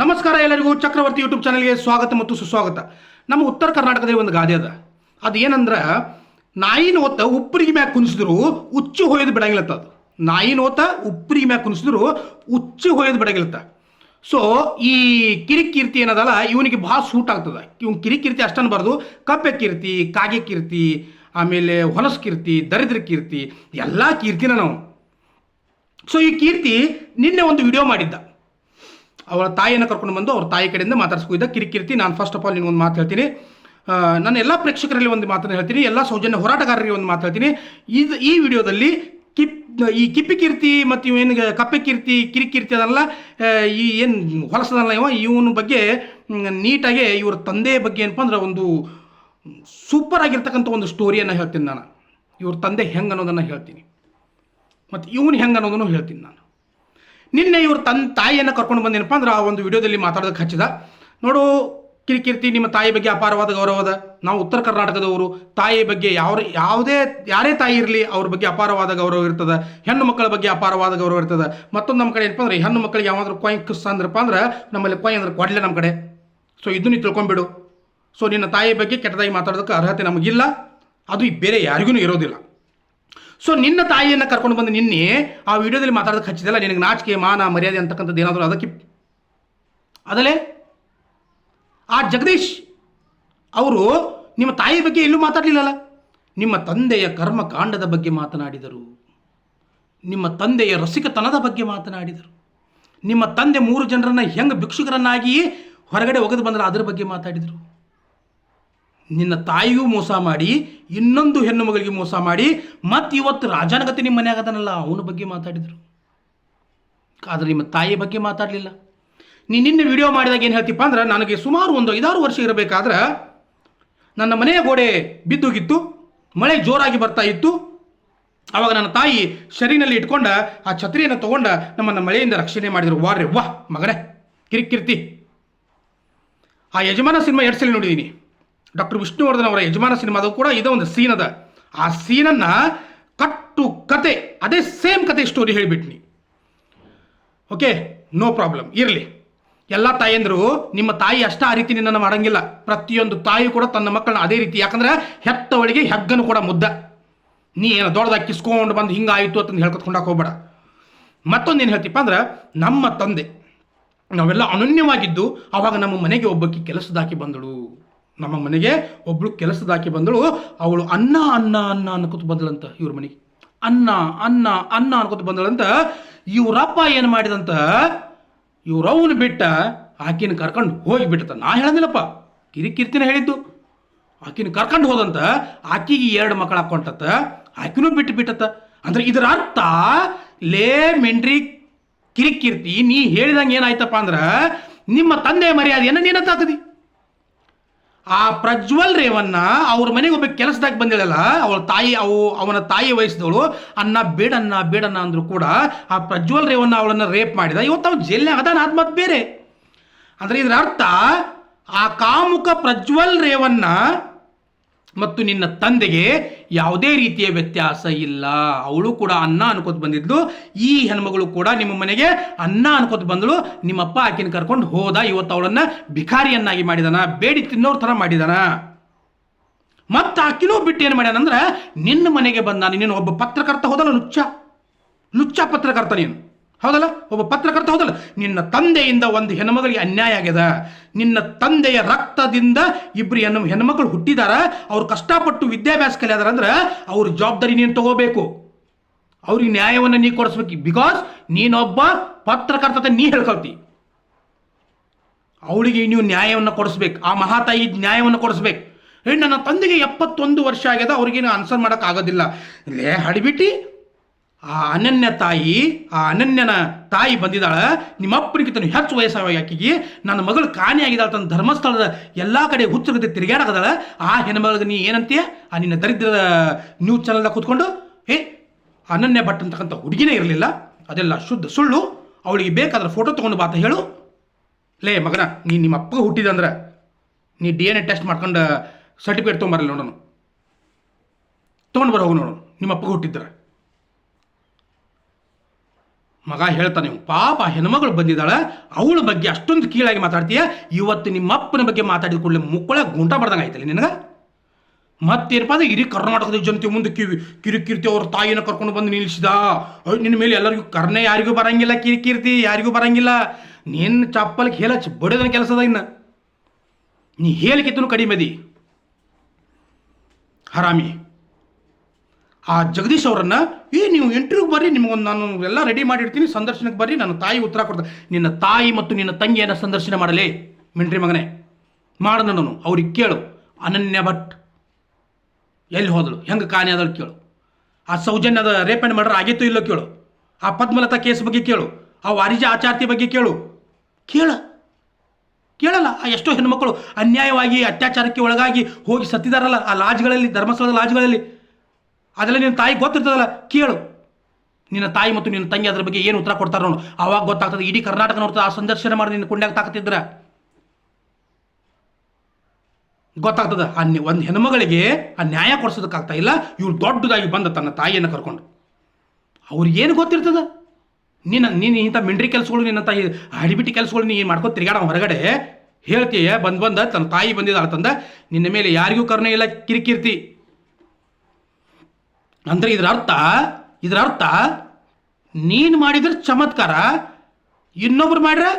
ನಮಸ್ಕಾರ ಎಲ್ಲರಿಗೂ ಚಕ್ರವರ್ತಿ ಯೂಟ್ಯೂಬ್ ಚಾನಲ್ಗೆ ಸ್ವಾಗತ ಮತ್ತು ಸುಸ್ವಾಗತ. ನಮ್ಮ ಉತ್ತರ ಕರ್ನಾಟಕದಲ್ಲಿ ಒಂದು ಗಾದೆ ಅದ. ಅದು ಏನಂದ್ರೆ ನಾಯಿನ ಓತ ಉಪ್ಪರಿಗೆ ಮ್ಯಾಗ ಕುಣಿಸಿದ್ರು ಉಚ್ಚು ಹೊಯ್ದು ಬಿಡಂಗಿಲ್ಲತ್ತ ಅದು. ನಾಯಿನ ಓತ ಉಪ್ಪರಿಗೆ ಮ್ಯಾಗ ಕುಣಿಸಿದ್ರು ಉಚ್ಚು ಹೊಯ್ದು ಬಿಡಂಗಿಲ್ಲತ್ತ. ಸೊ ಈ ಕಿರಿಕೀರ್ತಿ ಏನದಲ್ಲ, ಇವನಿಗೆ ಭಾಳ ಸೂಟ್ ಆಗ್ತದೆ. ಇವ್ನು ಕಿರಿಕೀರ್ತಿ ಬರೆದು ಕಪ್ಪೆ ಕೀರ್ತಿ, ಕಾಗೆ ಕೀರ್ತಿ, ಆಮೇಲೆ ಹೊಲಸ್ ಕೀರ್ತಿ, ದರಿದ್ರ ಕೀರ್ತಿ, ಎಲ್ಲ ಕೀರ್ತಿನ ನಾವು. ಸೊ ಈ ಕೀರ್ತಿ ನಿನ್ನೆ ಒಂದು ವಿಡಿಯೋ ಮಾಡಿದ್ದ. ಅವಳ ತಾಯಿಯನ್ನು ಕರ್ಕೊಂಡು ಬಂದು ಅವ್ರ ತಾಯಿ ಕಡೆಯಿಂದ ಮಾತಾಡ್ಸ್ಕೊಯ್ದ ಕಿರಿಕಿರ್ತಿ, ನಾನು ಫಸ್ಟ್ ಆಫ್ ಆಲ್ ನಿನಗೊಂದು ಮಾತು ಹೇಳ್ತೀನಿ. ನಾನು ಎಲ್ಲ ಪ್ರೇಕ್ಷಕರಲ್ಲಿ ಒಂದು ಮಾತನ್ನು ಹೇಳ್ತೀನಿ, ಎಲ್ಲ ಸೌಜನ್ಯ ಹೋರಾಟಗಾರರಿಗೆ ಒಂದು ಮಾತು ಹೇಳ್ತೀನಿ. ಇದು ಈ ವಿಡಿಯೋದಲ್ಲಿ ಕಿಪ್, ಈ ಕಿಪ್ಪಿ ಕೀರ್ತಿ ಮತ್ತು ಇವೇನು ಕಪ್ಪೆ ಕೀರ್ತಿ ಕಿರಿಕೀರ್ತಿ ಅದಲ್ಲ ಈ ಏನು ಹೊಲಸದಲ್ಲ ಇವ, ಇವನ ಬಗ್ಗೆ ನೀಟಾಗಿ ಇವ್ರ ತಂದೆ ಬಗ್ಗೆ ಏನಪ್ಪ ಅಂದ್ರೆ ಒಂದು ಸೂಪರ್ ಆಗಿರ್ತಕ್ಕಂಥ ಒಂದು ಸ್ಟೋರಿಯನ್ನು ಹೇಳ್ತೀನಿ ನಾನು. ಇವ್ರ ತಂದೆ ಹೆಂಗೆ ಅನ್ನೋದನ್ನು ಹೇಳ್ತೀನಿ. ಮತ್ತು ಇವನು ಹೆಂಗೆ ಅನ್ನೋದನ್ನು ಹೇಳ್ತೀನಿ ನಾನು. ನಿನ್ನೆ ಇವರು ತನ್ನ ತಾಯಿಯನ್ನು ಕರ್ಕೊಂಡು ಬಂದೇನಪ್ಪ ಅಂದ್ರೆ ಆ ಒಂದು ವಿಡಿಯೋದಲ್ಲಿ ಮಾತಾಡೋದಕ್ಕೆ ಹಚ್ಚಿದ. ನೋಡು, ಕಿರಿಕಿರ್ತಿ, ನಿಮ್ಮ ತಾಯಿ ಬಗ್ಗೆ ಅಪಾರವಾದ ಗೌರವದ ನಾವು ಉತ್ತರ ಕರ್ನಾಟಕದವರು ತಾಯಿ ಬಗ್ಗೆ ಯಾವ ಯಾವುದೇ, ಯಾರೇ ತಾಯಿ ಇರಲಿ, ಅವ್ರ ಬಗ್ಗೆ ಅಪಾರವಾದ ಗೌರವ ಇರ್ತದೆ. ಹೆಣ್ಣು ಮಕ್ಕಳ ಬಗ್ಗೆ ಅಪಾರವಾದ ಗೌರವ ಇರ್ತದೆ. ಮತ್ತೊಂದು ನಮ್ಮ ಕಡೆ ಏನಪ್ಪ ಅಂದ್ರೆ ಹೆಣ್ಣು ಮಕ್ಕಳಿಗೆ ಯಾವಾದ್ರೂ ಕೊಯ್ ಕುಸ್ ಅಂದ್ರಪ್ಪ ಅಂದ್ರೆ, ನಮ್ಮಲ್ಲಿ ಕೊಯ್ ಅಂದ್ರೆ ಕೊಡಲೆ ನಮ್ಮ ಕಡೆ. ಸೊ ಇದನ್ನು ತಿಳ್ಕೊಂಬಿಡು ಸೊ ನಿನ್ನ ತಾಯಿ ಬಗ್ಗೆ ಕೆಟ್ಟದಾಗಿ ಮಾತಾಡೋದಕ್ಕೆ ಅರ್ಹತೆ ನಮಗಿಲ್ಲ. ಅದು ಬೇರೆ ಯಾರಿಗೂ ಇರೋದಿಲ್ಲ. ಸೊ ನಿನ್ನ ತಾಯಿಯನ್ನು ಕರ್ಕೊಂಡು ಬಂದು ನಿನ್ನೆ ಆ ವಿಡಿಯೋದಲ್ಲಿ ಮಾತಾಡೋದಕ್ಕೆ ಹಚ್ಚಿದಲ್ಲ ನಿನಗೆ ನಾಚಿಕೆ, ಮಾನ, ಮರ್ಯಾದೆ ಅಂತಕ್ಕಂಥದ್ದು ಏನಾದರೂ ಅದಕ್ಕೆ ಅದಲ್ಲೇ ಆ ಜಗದೀಶ್ ಅವರು ನಿಮ್ಮ ತಾಯಿ ಬಗ್ಗೆ ಎಲ್ಲೂ ಮಾತಾಡಲಿಲ್ಲಲ್ಲ. ನಿಮ್ಮ ತಂದೆಯ ಕರ್ಮಕಾಂಡದ ಬಗ್ಗೆ ಮಾತನಾಡಿದರು. ನಿಮ್ಮ ತಂದೆಯ ರಸಿಕತನದ ಬಗ್ಗೆ ಮಾತನಾಡಿದರು. ನಿಮ್ಮ ತಂದೆ ಮೂರು ಜನರನ್ನು ಹೆಂಗೆ ಭಿಕ್ಷುಕರನ್ನಾಗಿ ಹೊರಗಡೆ ಒಗೆದು ಬಂದರೆ ಅದರ ಬಗ್ಗೆ ಮಾತಾಡಿದರು. ನಿನ್ನ ತಾಯಿಗೂ ಮೋಸ ಮಾಡಿ, ಇನ್ನೊಂದು ಹೆಣ್ಣು ಮಗಳಿಗೆ ಮೋಸ ಮಾಡಿ ಮತ್ತು ಇವತ್ತು ರಾಜನಗತಿ ನಿಮ್ಮ ಮನೆ ಆಗದನಲ್ಲ ಅವನ ಬಗ್ಗೆ ಮಾತಾಡಿದರು. ಆದರೆ ನಿಮ್ಮ ತಾಯಿ ಬಗ್ಗೆ ಮಾತಾಡಲಿಲ್ಲ. ನೀ ನಿನ್ನೆ ವಿಡಿಯೋ ಮಾಡಿದಾಗ ಏನು ಹೇಳ್ತೀಪ್ಪ ಅಂದ್ರೆ, ನನಗೆ ಸುಮಾರು ಒಂದು ಐದಾರು ವರ್ಷ ಇರಬೇಕಾದ್ರೆ ನನ್ನ ಮನೆಯ ಗೋಡೆ ಬಿದ್ದೋಗಿತ್ತು, ಮಳೆ ಜೋರಾಗಿ ಬರ್ತಾ ಇತ್ತು. ಆವಾಗ ನನ್ನ ತಾಯಿ ಶರೀನಲ್ಲಿ ಇಟ್ಕೊಂಡ, ಆ ಛತ್ರಿಯನ್ನು ತಗೊಂಡ ನಮ್ಮನ್ನು ಮಳೆಯಿಂದ ರಕ್ಷಣೆ ಮಾಡಿದರು. ವಾರ್ರೆ ವಾ ಮಗನೇ, ಕಿರಿಕಿರ್ತಿ. ಆ ಯಜಮಾನ ಸಿನಿಮಾ ಎರಡು ಸಲ ನೋಡಿದ್ದೀನಿ ಡಾಕ್ಟರ್ ವಿಷ್ಣುವರ್ಧನ್ ಅವರ ಯಜಮಾನ ಸಿನಿಮಾದ ಕೂಡ ಇದೇ ಒಂದು ಸೀನ್ ಅದ. ಆ ಸೀನನ್ನು ಕಟ್ಟು ಕತೆ, ಅದೇ ಸೇಮ್ ಕತೆ ಸ್ಟೋರಿ ಹೇಳಿಬಿಟ್ನಿ. ಓಕೆ ನೋ ಪ್ರಾಬ್ಲಮ್ ಇರಲಿ. ಎಲ್ಲ ತಾಯಂದರು, ನಿಮ್ಮ ತಾಯಿ ಅಷ್ಟ ಆ ರೀತಿ ನಿನ್ನನ್ನು ಮಾಡಂಗಿಲ್ಲ. ಪ್ರತಿಯೊಂದು ತಾಯಿ ಕೂಡ ತನ್ನ ಮಕ್ಕಳನ್ನ ಅದೇ ರೀತಿ, ಯಾಕಂದ್ರೆ ಹೆತ್ತವಳಿಗೆ ಹೆಗ್ಗನು ಕೂಡ ಮುದ್ದ. ನೀ ಏನು ದೊಡ್ಡದಾಗಿ ಕಿಸ್ಕೊಂಡು ಬಂದು ಹಿಂಗಾಯಿತು ಅಂತ ಹೇಳ್ಕೊತ್ಕೊಂಡಾಕ ಹೋಗ್ಬೇಡ. ಮತ್ತೊಂದು ಏನು ಹೇಳ್ತಿಪ್ಪ ಅಂದ್ರೆ, ನಮ್ಮ ತಂದೆ, ನಾವೆಲ್ಲ ಅನನ್ಯವಾಗಿದ್ದು, ಅವಾಗ ನಮ್ಮ ಮನೆಗೆ ಒಬ್ಬಕ್ಕೆ ಕೆಲಸದಾಕಿ ಬಂದಳು. ನಮ್ಮ ಮನೆಗೆ ಒಬ್ಬಳು ಕೆಲಸದಾಕಿ ಬಂದಳು, ಅವಳು ಅನ್ನ ಅನ್ನ ಅನ್ನ ಅನ್ಕೋತ ಬಂದಳಂತ ಇವ್ರ ಮನೆಗೆ. ಅನ್ನ ಅನ್ನ ಅನ್ನ ಅನ್ಕೋತ ಬಂದಳಂತ ಇವರಪ್ಪ ಏನು ಮಾಡಿದಂತ, ಇವ್ರವ್ನ ಬಿಟ್ಟ ಆಕಿನ ಕರ್ಕೊಂಡು ಹೋಗಿಬಿಟ್ಟತ. ನಾ ಹೇಳಂದಿಲ್ಲಪ್ಪ ಕಿರಿಕಿರ್ತಿನ ಹೇಳಿದ್ದು. ಆಕಿನ ಕರ್ಕೊಂಡು ಹೋದಂತ ಆಕಿಗೆ ಎರಡು ಮಕ್ಕಳು ಹಾಕೊಂಡತ್ತ ಆಕಿನೂ ಬಿಟ್ಟು ಬಿಟ್ಟತ್ತ ಅಂದ್ರೆ ಇದರ ಅರ್ಥ, ಲೇ ಮೆಂಡ್ರಿ, ಕಿರಿಕಿರ್ತಿ, ನೀ ಹೇಳಿದಂಗೆ ಏನಾಯ್ತಪ್ಪ ಅಂದ್ರೆ ನಿಮ್ಮ ತಂದೆ ಮರ್ಯಾದೆಯನ್ನು ನೀನ ತಾಕದಿ ಆ ಪ್ರಜ್ವಲ್ ರೇವನ್ನ ಅವ್ರ ಮನೆಗೆ ಒಬ್ಬ ಕೆಲಸದಾಗ ಬಂದಿಳಲ್ಲ ಅವಳ ತಾಯಿ, ಅವು ಅವನ ತಾಯಿ ವಯಸ್ಸಿದವಳು ಅನ್ನ ಬೇಡನ್ನ ಬೇಡನ್ನ ಅಂದ್ರು ಕೂಡ ಆ ಪ್ರಜ್ವಲ್ ರೇವನ್ನ ಅವಳನ್ನ ರೇಪ್ ಮಾಡಿದ. ಇವತ್ತು ಅವನು ಜೈಲ್ನ ಅದಾನ, ಅದು ಬೇರೆ. ಅಂದ್ರೆ ಇದರ ಅರ್ಥ ಆ ಕಾಮುಕ ಪ್ರಜ್ವಲ್ ರೇವನ್ನ ಮತ್ತು ನಿನ್ನ ತಂದೆಗೆ ಯಾವುದೇ ರೀತಿಯ ವ್ಯತ್ಯಾಸ ಇಲ್ಲ. ಅವಳು ಕೂಡ ಅನ್ನ ಅನ್ಕೋತ ಬಂದಿದ್ಲು. ಈ ಹೆಣ್ಮಗಳು ಕೂಡ ನಿಮ್ಮ ಮನೆಗೆ ಅನ್ನ ಅನ್ಕೋತ ಬಂದಳು. ನಿಮ್ಮಪ್ಪ ಆಕಿನ ಕರ್ಕೊಂಡು ಹೋದ. ಇವತ್ತು ಅವಳನ್ನ ಭಿಕಾರಿಯನ್ನಾಗಿ ಮಾಡಿದಾನ. ಬೇಡಿ ತಿನ್ನೋರ್ ಥರ ಮಾಡಿದಾನ. ಮತ್ತು ಆಕಿನೂ ಬಿಟ್ಟು ಏನು ಮಾಡ್ಯಾನಂದ್ರೆ ನಿನ್ನ ಮನೆಗೆ ಬಂದ. ನೀನು ಒಬ್ಬ ಪತ್ರಕರ್ತ ಹೋದಲ್ಲ, ಲುಚ್ಚ. ಲುಚ್ಚ ಪತ್ರಕರ್ತ ನೀನು. ಹೌದಲ್ಲ? ಒಬ್ಬ ಪತ್ರಕರ್ತ ಹೌದಲ್ಲ? ನಿನ್ನ ತಂದೆಯಿಂದ ಒಂದು ಹೆಣ್ಮಗಳಿಗೆ ಅನ್ಯಾಯ ಆಗ್ಯದ. ನಿನ್ನ ತಂದೆಯ ರಕ್ತದಿಂದ ಇಬ್ಬರು ಹೆಣ್ಣು, ಹೆಣ್ಮಕ್ಳು ಹುಟ್ಟಿದಾರ. ಅವ್ರು ಕಷ್ಟಪಟ್ಟು ವಿದ್ಯಾಭ್ಯಾಸ ಕಲಿಯಾದಾರ ಅಂದ್ರೆ ಅವ್ರ ಜವಾಬ್ದಾರಿ ನೀನು ತಗೋಬೇಕು. ಅವ್ರಿಗೆ ನ್ಯಾಯವನ್ನು ನೀ ಕೊಡಿಸ್ಬೇಕು. ಬಿಕಾಸ್ ನೀನೊಬ್ಬ ಪತ್ರಕರ್ತತೆ ನೀ ಹೇಳ್ಕೊಳ್ತಿ. ಅವಳಿಗೆ ನೀವು ನ್ಯಾಯವನ್ನು ಕೊಡಿಸ್ಬೇಕು. ಆ ಮಹಾತಾಯಿ ನ್ಯಾಯವನ್ನು ಕೊಡಿಸ್ಬೇಕು. ನನ್ನ ತಂದೆಗೆ ಎಪ್ಪತ್ತೊಂದು ವರ್ಷ ಆಗ್ಯದ. ಅವ್ರಿಗೇನು ಆನ್ಸರ್ ಮಾಡೋಕ್ಕಾಗೋದಿಲ್ಲ ಲೇ, ಹಡಿಬಿಟ್ಟು ಆ ಅನನ್ಯ ತಾಯಿ, ಆ ಅನನ್ಯನ ತಾಯಿ ಬಂದಿದ್ದಾಳ. ನಿಮ್ಮಪ್ಪನಿಗಿಂತ ಹೆಚ್ಚು ವಯಸ್ಸಾಗ ಆಕಿಗೆ. ನನ್ನ ಮಗಳು ಕಾಣೆ ಆಗಿದ್ದಾಳೆ ತನ್ನ ಧರ್ಮಸ್ಥಳದ ಎಲ್ಲ ಕಡೆ ಹುಚ್ಚುಗತೆ ತಿರುಗಾಡಕದಾಳೆ ಆ ಹೆಣ್ಮಗಳಿಗೆ ನೀ ಏನಂತೀಯ? ಆ ನಿನ್ನ ದರಿದ್ರದ ನ್ಯೂಸ್ ಚಾನಲ್ದಾಗ ಕೂತ್ಕೊಂಡು, ಏ, ಅನನ್ಯ ಭಟ್ ಅಂತಕ್ಕಂಥ ಹುಡುಗಿನೇ ಇರಲಿಲ್ಲ. ಅದೆಲ್ಲ ಶುದ್ಧ ಸುಳ್ಳು. ಅವಳಿಗೆ ಬೇಕಾದ್ರೆ ಫೋಟೋ ತೊಗೊಂಡು ಬಾತ ಹೇಳು. ಲೇ, ಮಗನ, ನೀ ನಿಮ್ಮ ಅಪ್ಪಗೆ ಹುಟ್ಟಿದಂದ್ರೆ ನೀ ಡಿ ಎನ್ ಎ ಟೆಸ್ಟ್ ಮಾಡ್ಕೊಂಡು ಸರ್ಟಿಫಿಕೇಟ್ ತೊಗೊಂಬರಲ್ಲ ನೋಡೋಣ ತೊಗೊಂಡು ಬರೋ ಹೋಗು ನೋಡು ನಿಮ್ಮ ಅಪ್ಪಗೆ ಹುಟ್ಟಿದ್ರೆ ಮಗ ಹೇಳ್ತಾನೆ ಪಾಪ ಹೆಣ್ಮಗಳು ಬಂದಿದ್ದಾಳ, ಅವಳ ಬಗ್ಗೆ ಅಷ್ಟೊಂದು ಕೀಳಾಗಿ ಮಾತಾಡ್ತೀಯ? ಇವತ್ತು ನಿಮ್ಮ ಅಪ್ಪನ ಬಗ್ಗೆ ಮಾತಾಡಿದ ಕೂಡಲೇ ಮುಕ್ಕಳ ಗುಂಟ ಬರ್ದಂಗೆ ಆಯ್ತಲ್ಲ ನಿನಗೆ? ಮತ್ತೇನಪ್ಪ ಅಂದ್ರೆ ಇಡೀ ಕರ್ನಾಟಕದ ಜನತೆ ಮುಂದೆ ಕಿವಿ, ಕಿರಿಕೀರ್ತಿ ಅವ್ರ ತಾಯಿನ ಕರ್ಕೊಂಡು ಬಂದು ನಿಲ್ಲಿಸಿದ? ನಿನ್ನ ಮೇಲೆ ಎಲ್ಲರಿಗೂ ಕರ್ಣೆ ಯಾರಿಗೂ ಬರಂಗಿಲ್ಲ, ಕಿರಿಕೀರ್ತಿ ಯಾರಿಗೂ ಬರಂಗಿಲ್ಲ. ನಿನ್ನ ಚಪ್ಪಲ್ಗೆ ಹೇಳ ಬಡಿದನ ಕೆಲಸದ ಇನ್ನ. ನೀ ಹೇಳಿಕಿತ್ತನು ಕಡಿಮೆದಿ ಹರಾಮಿ. ಆ ಜಗದೀಶ್ ಅವರನ್ನ, ಏ, ನೀವು ಇಂಟರ್ವ್ಯೂಗೆ ಬರ್ರಿ, ನಿಮಗೊಂದು ನಾನು ಎಲ್ಲ ರೆಡಿ ಮಾಡಿರ್ತೀನಿ, ಸಂದರ್ಶನಕ್ಕೆ ಬರ್ರಿ ನನ್ನ ತಾಯಿ ಉತ್ತರ ಕೊಡ್ತಾರೆ ನಿನ್ನ ತಾಯಿ ಮತ್ತು ನಿನ್ನ ತಂಗಿಯನ್ನ ಸಂದರ್ಶನ ಮಾಡಲೇ, ಮಿಂಟ್ರಿ ಮಗನೇ. ಮಾಡ ಅವ್ರಿಗೆ ಕೇಳು. ಅನನ್ಯ ಭಟ್. ಎಲ್ಲಿ ಹೋದಳು? ಹೆಂಗೆ ಕಾಣೆ ಆದಳು ಕೇಳು. ಆ ಸೌಜನ್ಯದ ರೇಪ್ ಆ್ಯಂಡ್ ಮರ್ಡರ್ ಆಗಿತ್ತು ಇಲ್ಲೋ ಕೇಳು. ಆ ಪದ್ಮಲತಾ ಕೇಸ್ ಬಗ್ಗೆ ಕೇಳು. ಆ ವಾರಿಜ ಆಚಾರ್ತಿ ಬಗ್ಗೆ ಕೇಳು. ಕೇಳ. ಕೇಳಲ್ಲ. ಆ ಎಷ್ಟೋ ಹೆಣ್ಮಕ್ಳು ಅನ್ಯಾಯವಾಗಿ, ಅತ್ಯಾಚಾರಕ್ಕೆ ಒಳಗಾಗಿ ಹೋಗಿ ಸತ್ತಿದಾರಲ್ಲ, ಆ ಲಾಜ್ಗಳಲ್ಲಿ, ಧರ್ಮಸ್ಥಳದ ಲಾಜ್ಗಳಲ್ಲಿ. ಅದೆಲ್ಲ ನಿನ್ನ ತಾಯಿ ಗೊತ್ತಿರ್ತದಲ್ಲ? ಕೇಳು. ನಿನ್ನ ತಾಯಿ ಮತ್ತು ನಿನ್ನ ತಂಗಿ ಅದ್ರ ಬಗ್ಗೆ ಏನು ಉತ್ತರ ಕೊಡ್ತಾರೆ ನೋಡು. ಅವಾಗ ಗೊತ್ತಾಗ್ತದೆ, ಇಡೀ ಕರ್ನಾಟಕ ನೋಡ್ತದೆ, ಆ ಸಂದರ್ಶನ ಮಾಡಿ ನಿನ್ನ ಕುಂಡ್ಯಾಗ ತಾಕತ್ತಿದ್ರ. ಗೊತ್ತಾಗ್ತದೆ, ಆ ಒಂದು ಹೆಣ್ಮಗಳಿಗೆ ಆ ನ್ಯಾಯ ಕೊಡ್ಸೋದಕ್ಕಾಗ್ತಾ ಇಲ್ಲ ಇವ್ರು ದೊಡ್ಡದಾಗಿ ಬಂದ ತನ್ನ ತಾಯಿಯನ್ನು ಕರ್ಕೊಂಡು. ಅವ್ರಿಗೇನು ಗೊತ್ತಿರ್ತದೆ? ನೀನು ನೀನು ಇಂಥ ಮಿಂಡ್ರಿ ಕೆಲಸಗಳು, ನಿನ್ನ ತಾಯಿ ಹಡಿಬಿಟ್ಟಿ ಕೆಲಸಗಳು ನೀನು ಮಾಡ್ಕೊ ತಿರ್ಗಾಡ ಹೊರಗಡೆ, ಹೇಳ್ತೀಯ, ಬಂದು ಬಂದ, ತನ್ನ ತಾಯಿ ಬಂದಿದ್ದಾಳ ತಂದ, ನಿನ್ನ ಮೇಲೆ ಯಾರಿಗೂ ಕರುಣೆ ಇಲ್ಲ, ಕಿರಿಕಿರ್ತಿ. ಅಂದ್ರೆ ಇದರ ಅರ್ಥ ಇದರ ಅರ್ಥ, ನೀನು ಮಾಡಿದ್ರೆ ಚಮತ್ಕಾರ, ಇನ್ನೊಬ್ರು ಮಾಡ್ರೆ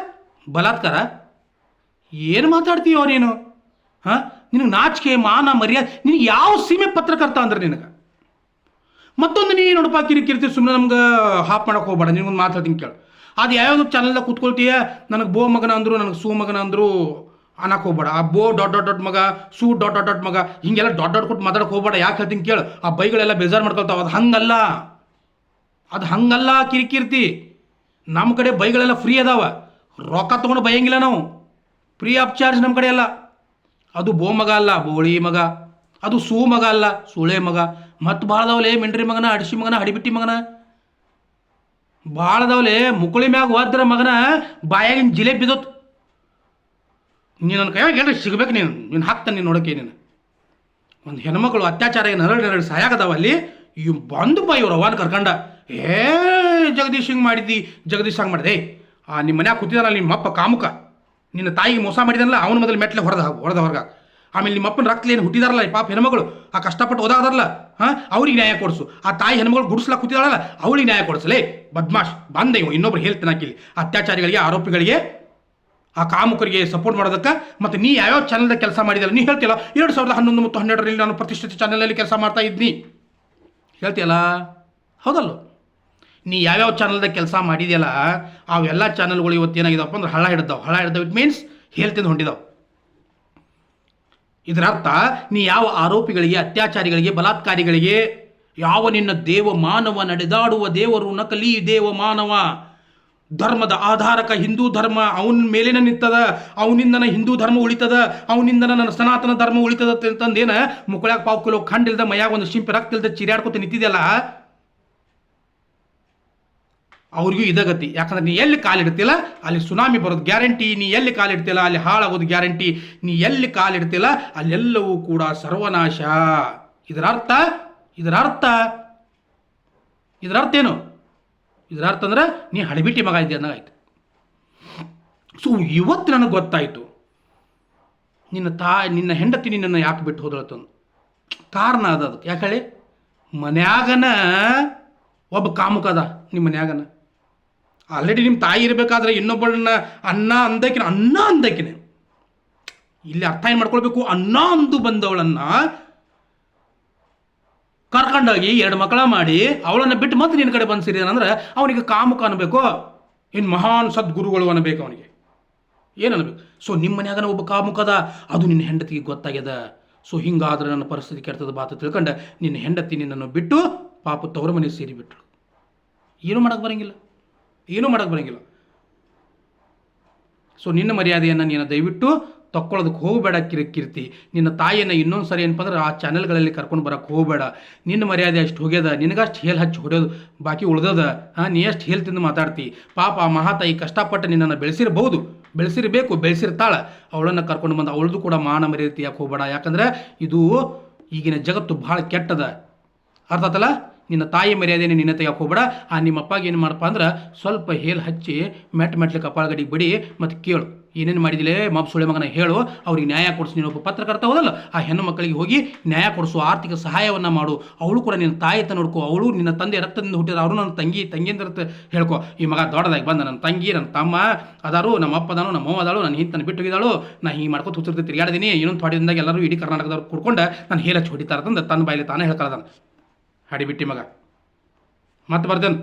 ಬಲಾತ್ಕಾರ. ಏನು ಮಾತಾಡ್ತೀಯೋ ನೀನು? ಹಾಂ? ನಿನಗೆ ನಾಚಿಕೆ, ಮಾನ, ಮರ್ಯಾದೆ ನೀನು ಯಾವ ಸೀಮೆ ಪತ್ರಕರ್ತ ಅಂದ್ರೆ ನಿನಗೆ? ಮತ್ತೊಂದು ನೀ ನೋಡಪ್ಪ ಕಿರಿಕಿರ್ತಿ ಸುಮ್ಮನೆ ನಮ್ಗೆ ಹಾಪ್ ಮಾಡೋಕೆ ಹೋಗ್ಬೇಡ, ನಿನಗೊಂದು ಮಾತಾಡ್ತೀನಿ ಕೇಳು. ಅದು ಯಾವ್ಯಾವ ಚಾನಲ್ದಾಗ ಕೂತ್ಕೊಳ್ತೀಯ? ನನಗೆ ಬೋ ಮಗನ ಅಂದರು, ನನಗೆ ಸೂ ಮಗನ ಅಂದರು ಅನ್ನಕ್ಕೆ ಹೋಗ್ಬೇಡ. ಬೋ ಡಾಟ್ ಡಾಟ್ ಡಾಟ್ ಮಗ ಸೂ ಡಾಟ್ ಡಾಟ್ ಡಾಟ್ ಮಗ, ಹಿಂಗೆಲ್ಲ ಡಾಟ್ ಡಾಟ್ ಕೊಟ್ಟು ಮಾತಾಡಕ್ಕೆ ಹೋಗ್ಬೇಡ. ಯಾಕೆ ಹೇಳ್ತೀನಿ ಕೇಳು. ಆ ಬೈಗಳೆಲ್ಲ ಬೇಜಾರು ಮಾಡ್ಕೊಳ್ತಾವೆ. ಅದು ಹಂಗಲ್ಲ. ಅದು ಹಂಗಲ್ಲ ಕಿರಿಕಿರ್ತಿ. ನಮ್ಮ ಕಡೆ ಬೈಗಳೆಲ್ಲ ಫ್ರೀ ಅದಾವ. ರೊಕ್ಕ ತೊಗೊಂಡು ಬೈಯಂಗಿಲ್ಲ ನಾವು. ಫ್ರೀ ಆಫ್ ಚಾರ್ಜ್ ನಮ್ಮ ಕಡೆ ಅಲ್ಲ. ಅದು ಬೋ ಮಗ ಅಲ್ಲ, ಬೋಳಿ ಮಗ. ಅದು ಸೂ ಮಗ ಅಲ್ಲ, ಸುಳೆ ಮಗ. ಮತ್ತು ಭಾಳ ಅದಾವಲೆ ಮಿಂಡ್ರಿ ಮಗನ, ಅಡಿಸಿ ಮಗನ ಹಡಿಬಿಟ್ಟಿ ಮಗನ. ಭಾಳ ಅದಾವಲೆ ಮುಕುಳಿ ಮ್ಯಾಗ ಹೋದ್ರೆ ಮಗನ ಬಾಯಾಗಿನ ಜಿಲೇಬಿ ಬಿದ್ದೋತ್. ನೀನು ನನ್ನ ಕೈಯಾಗ ಏನಾರ ಸಿಗ್ಬೇಕು ನೀನು? ನೀನು ಹಾಕ್ತಾನೆ ನೀನು ನೋಡೋಕೆ ನೀನು. ಒಂದು ಹೆಣ್ಮಕ್ಳು ಅತ್ಯಾಚಾರ ನರಳು ಸಹಾಯ ಸಾಯಾಗದಾವ ಅಲ್ಲಿ, ಇವ್ ಬಂದು ಬಾ ಇವ್ರು ಅವನ್ ಕರ್ಕಂಡ. ಏ, ಜಗದೀಶ್ ಹಿಂಗೆ ಮಾಡಿದ್ದಿ ಜಗದೀಶ್ ಹಂಗೆ ಮಾಡಿದೆ. ಆ ನಿಮ್ಮ ಮನ್ಯಾಗ ನಿಮ್ಮ ಅಪ್ಪ ಕಾಮುಕ. ನಿನ್ನ ತಾಯಿಗೆ ಮೋಸ ಮಾಡಿದನಲ್ಲ, ಅವನ ಮೊದಲು ಮೆಟ್ಲೆ ಹೊಡೆದ ಹೊಡೆದ ಹೊರಗ. ಆಮೇಲೆ ನಿಮ್ಮಪ್ಪನ ರಕ್ತಲಿ ಏನು ಹುಟ್ಟಿದಾರಲ್ಲ ಈ ಪಾಪ ಹೆಣ್ಮಗಳು ಆ ಕಷ್ಟಪಟ್ಟು ಓದಾದಾರಲ್ಲ, ಹಾಂ? ಅವ್ರಿಗೆ ನ್ಯಾಯ ಕೊಡಿಸು. ಆ ತಾಯಿ ಹೆಣ್ಮಗಳು ಗುಡಿಸ್ಲಾಕ್ ಕೂತಿದಾಳಲ್ಲ, ಅವಳಿಗೆ ನ್ಯಾಯ ಕೊಡಿಸಲೇ ಬದ್ಮಾಶ್, ಬಂದ ಇನ್ನೊಬ್ರು ಹೇಳ್ತಾನೆ ಹಾಕಿಲ್ಲಿ. ಅತ್ಯಾಚಾರಿಗಳಿಗೆ, ಆರೋಪಿಗಳಿಗೆ ಆ ಕಾಮುಕರಿಗೆ ಸಪೋರ್ಟ್ ಮಾಡೋದಕ್ಕೆ ಮತ್ತು ನೀ ಯಾವ್ಯಾವ ಚಾನಲ್ದಾಗ ಕೆಲಸ ಮಾಡಿದಲ್ಲ ನೀ ಹೇಳ್ತಿಲ್ಲ ಎರಡು ಸಾವಿರದ ಹನ್ನೊಂದು ಮತ್ತು ಹನ್ನೆರಡರಲ್ಲಿ ನಾನು ಪ್ರತಿಷ್ಠಿತ ಚಾನಲಲ್ಲಿ ಕೆಲಸ ಮಾಡ್ತಾ ಇದ್ನಿ. ಹೇಳ್ತಿಯಲ್ಲ? ಹೌದಲ್ಲ. ನೀ ಯಾವ್ಯಾವ ಚಾನಲ್ದಾಗ ಕೆಲಸ ಮಾಡಿದೆಯಲ್ಲ ಅವೆಲ್ಲ ಚಾನಲ್ಗಳು ಇವತ್ತು ಏನಾಗಿದವಪ್ಪ ಅಂದ್ರೆ ಹಳ ಹಿಡ್ದವು. ಹಳ ಹಿಡ್ದವು ಇಟ್ ಮೀನ್ಸ್ ಹೇಳ್ತಿಂದ ಹೊಂಟಿದಾವ್. ಇದರ ಅರ್ಥ ನೀ ಯಾವ ಆರೋಪಿಗಳಿಗೆ, ಅತ್ಯಾಚಾರಿಗಳಿಗೆ, ಬಲಾತ್ಕಾರಿಗಳಿಗೆ, ಯಾವ ನಿನ್ನ ದೇವ ಮಾನವ ನಡೆದಾಡುವ ದೇವರು ನಕಲಿ ದೇವ ಮಾನವ ಧರ್ಮದ ಆಧಾರಕ ಹಿಂದೂ ಧರ್ಮ ಅವನ ಮೇಲೇನ ನಿಂತದ, ಅವ್ನಿಂದನ ಹಿಂದೂ ಧರ್ಮ ಉಳಿತದ ಅವನಿಂದ ನನ್ನ ಸನಾತನ ಧರ್ಮ ಉಳಿತದ ಅಂತಂದೇನ ಮುಕ್ಕಳಾಗ ಪಾವು ಕಿಲೋ ಖಂಡಿಲ್ದ ಮಯಾಗ ಒಂದು ಶಿಂಪಿ ರಕ್ತ ಇಲ್ದ ಚಿರ್ಯಾಡ್ಕೊತ ನಿಂತಿದೆಯಲ್ಲ? ಅವ್ರಿಗೂ ಇದಗತಿ ಯಾಕಂದ್ರೆ ನೀ ಎಲ್ಲಿ ಕಾಲಿಡ್ತಿಲ್ಲ ಅಲ್ಲಿ ಸುನಾಮಿ ಬರೋದು ಗ್ಯಾರಂಟಿ. ನೀ ಎಲ್ಲಿ ಕಾಲಿಡ್ತಿಲ್ಲ ಅಲ್ಲಿ ಹಾಳಾಗೋದು ಗ್ಯಾರಂಟಿ. ನೀ ಎಲ್ಲಿ ಕಾಲಿಡ್ತಿಲ್ಲ ಅಲ್ಲೆಲ್ಲವೂ ಕೂಡ ಸರ್ವನಾಶ. ಇದರ ಅರ್ಥ ಇದರ ಅರ್ಥ ಇದರ ಅರ್ಥ ಏನು? ಇದರ ಅರ್ಥ ಅಂದ್ರೆ ನೀ ಹಡಬಿಟ್ಟಿ ಮಗ ಇದ್ದೆ ಅನ್ನೋಂಗಾಯ್ತು ಸೊ ಇವತ್ತು ನನಗೆ ಗೊತ್ತಾಯಿತು. ನಿನ್ನ ತಾ, ನಿನ್ನ ಹೆಂಡತಿ ನಿನ್ನನ್ನು ಯಾಕೆ ಬಿಟ್ಟು ಹೋದಳತ್ತಂದು ಕಾರಣ ಅದ ಅದು. ಯಾಕೆ ಹೇಳಿ? ಮನ್ಯಾಗನ ಒಬ್ಬ ಕಾಮುಕ ನಿಮ್ಮ ಮನ್ಯಾಗನ. ಆಲ್ರೆಡಿ ನಿಮ್ಮ ತಾಯಿ ಇರಬೇಕಾದ್ರೆ ಇನ್ನೊಬ್ಬಳನ್ನ ಅನ್ನ ಅಂದಕಿನ ಅನ್ನ ಅಂದಕಿನ. ಇಲ್ಲಿ ಅರ್ಥ ಏನು ಮಾಡ್ಕೊಳ್ಬೇಕು? ಅನ್ನ ಅಂದು ಬಂದವಳನ್ನ ಕರ್ಕೊಂಡೋಗಿ ಎರಡು ಮಕ್ಕಳ ಮಾಡಿ ಅವಳನ್ನು ಬಿಟ್ಟು ಮತ್ತೆ ನಿನ್ನ ಕಡೆ ಬಂದು ಸೇರಿದಾನಂದ್ರೆ ಅವನಿಗೆ ಕಾಮುಕ ಅನ್ಬೇಕು. ಇನ್ನು ಮಹಾನ್ ಸದ್ಗುರುಗಳು ಅನ್ನಬೇಕು ಅವನಿಗೆ. ಏನು ಅನ್ಬೇಕು ಸೊ ನಿಮ್ಮ ಮನ್ಯಾಗನ ಒಬ್ಬ ಕಾಮುಕದ, ಅದು ನಿನ್ನ ಹೆಂಡತಿಗೆ ಗೊತ್ತಾಗ್ಯದ. ಸೊ ಹಿಂಗಾದ್ರೆ ನನ್ನ ಪರಿಸ್ಥಿತಿ ಕೆಡ್ತದ ಬಾತು ತಿಳ್ಕೊಂಡು. ನಿನ್ನ ಹೆಂಡತಿ ನಿನ್ನನ್ನು ಬಿಟ್ಟು ಪಾಪ ತವರ ಮನೆ ಸೇರಿಬಿಟ್ರು. ಏನೂ ಮಾಡಕ್ಕೆ ಬರಂಗಿಲ್ಲ. ಏನೂ ಮಾಡಕ್ಕೆ ಬರಂಗಿಲ್ಲ. ಸೊ ನಿನ್ನ ಮರ್ಯಾದೆಯನ್ನು ನೀನು ದಯವಿಟ್ಟು ತಕ್ಕೊಳ್ಳೋದಕ್ಕೆ ಹೋಗಬೇಡ ಕಿರಿಕಿರ್ತಿ. ನಿನ್ನ ತಾಯಿಯನ್ನು ಇನ್ನೊಂದು ಸರಿ ಏನಪ್ಪ ಅಂದ್ರೆ ಆ ಚಾನೆಲ್ಗಳಲ್ಲಿ ಕರ್ಕೊಂಡು ಬರೋಕ್ಕೆ ಹೋಗಬೇಡ. ನಿನ್ನ ಮರ್ಯಾದೆ ಅಷ್ಟು ಹೋಗ್ಯದ, ನಿನಗಷ್ಟು ಹೇಲ್ ಹಚ್ಚಿ ಹೊಡೆಯೋದು ಬಾಕಿ ಉಳ್ದದ. ಹಾಂ, ನೀ ಎಷ್ಟು ಹೇಲ್ ತಿಂದು ಮಾತಾಡ್ತಿ. ಪಾಪ ಆ ಮಹಾತಾಯಿ ಕಷ್ಟಪಟ್ಟು ನಿನ್ನನ್ನು ಬೆಳೆಸಿರಬಹುದು. ಬೆಳೆಸಿರಬೇಕು, ಬೆಳೆಸಿರ್ತಾಳ. ಅವಳನ್ನು ಕರ್ಕೊಂಡು ಬಂದು ಅವಳದು ಕೂಡ ಮಾನ ಮರ್ಯಾದೆ ಯಾಕೆ ಹೋಗಬೇಡ. ಯಾಕಂದ್ರೆ ಇದು ಈಗಿನ ಜಗತ್ತು ಭಾಳ ಕೆಟ್ಟದ. ಅರ್ಥ ಆತಲ್ಲ? ನಿನ್ನ ತಾಯಿ ಮರ್ಯಾದೆನೇ ನಿನ್ನ ತೆಗಿಯಕ್ಕೆ ಹೋಗ್ಬೇಡ? ಆ ನಿಮ್ಮ ಅಪ್ಪಗೆ ಏನು ಮಾಡಪ್ಪ ಅಂದ್ರೆ ಸ್ವಲ್ಪ ಹೇಲ್ ಹಚ್ಚಿ ಮೆಟ್ ಮೆಟ್ಲಿ ಕಪಾಳ ಬಿಡಿ ಬಡಿ ಮತ್ತು ಕೇಳು. ಏನೇನು ಮಾಡಿದಿಲ್ಲ ಮಾಪ್ ಸೊಳ್ಳೆ ಮಗನ ಹೇಳು, ಅವ್ರಿಗೆ ನ್ಯಾಯ ಕೊಡಿಸು ನೀನು ಒಬ್ಬ ಪತ್ರಕರ್ತ ಹೋದಲ್ಲ, ಆ ಹೆಣ್ಣು ಮಕ್ಕಳಿಗೆ ಹೋಗಿ ನ್ಯಾಯ ಕೊಡಿಸು, ಆರ್ಥಿಕ ಸಹಾಯವನ್ನು ಮಾಡು. ಅವಳು ಕೂಡ ನಿನ್ನ ತಾಯಿ ಅಂತ ನೋಡ್ಕೋ, ಅವಳು ನಿನ್ನ ತಂದೆ ರಕ್ತದಿಂದ ಹುಟ್ಟಿದ ಅವರು ನನ್ನ ತಂಗಿ, ತಂಗಿಯಿಂದ ಹೇಳ್ಕೊ. ಈ ಮಗ ದೊಡ್ಡದಾಗಿ ಬಂದ, ನನ್ನ ತಂಗಿ, ನನ್ನ ತಮ್ಮ, ಅದಾರು, ನಮ್ಮ ಅಪ್ಪದಾನು ನಮ್ಮ ಅವ್ವ ನನ್ನ ಹಿಂತನ ಬಿಟ್ಟು ಹೋಗಿದ್ದಾಳು. ನಾ ಹಿಂಗೆ ಮಾಡ್ಕೊಂಡು ಹುಚ್ಚಿರ್ತಿ ಇನ್ನೊಂದು ಥೋಡಿದಿಂದಾಗ ಎಲ್ಲರೂ ಇಡೀ ಕರ್ನಾಟಕದವ್ರು ಕುಡ್ಕೊಂಡು ನಾನು ಹೇಳ ಹೊಡಿತಾರಂತಂದು ತನ್ನ ಬಾಯಲ್ಲಿ ತಾನೇ ಹೇಳ್ಕೊಳ್ಳೋದನ್ನ ಹಡಿಬಿಟ್ಟಿ ಮಗ. ಮತ್ತೆ ಬರ್ತೇನೆ.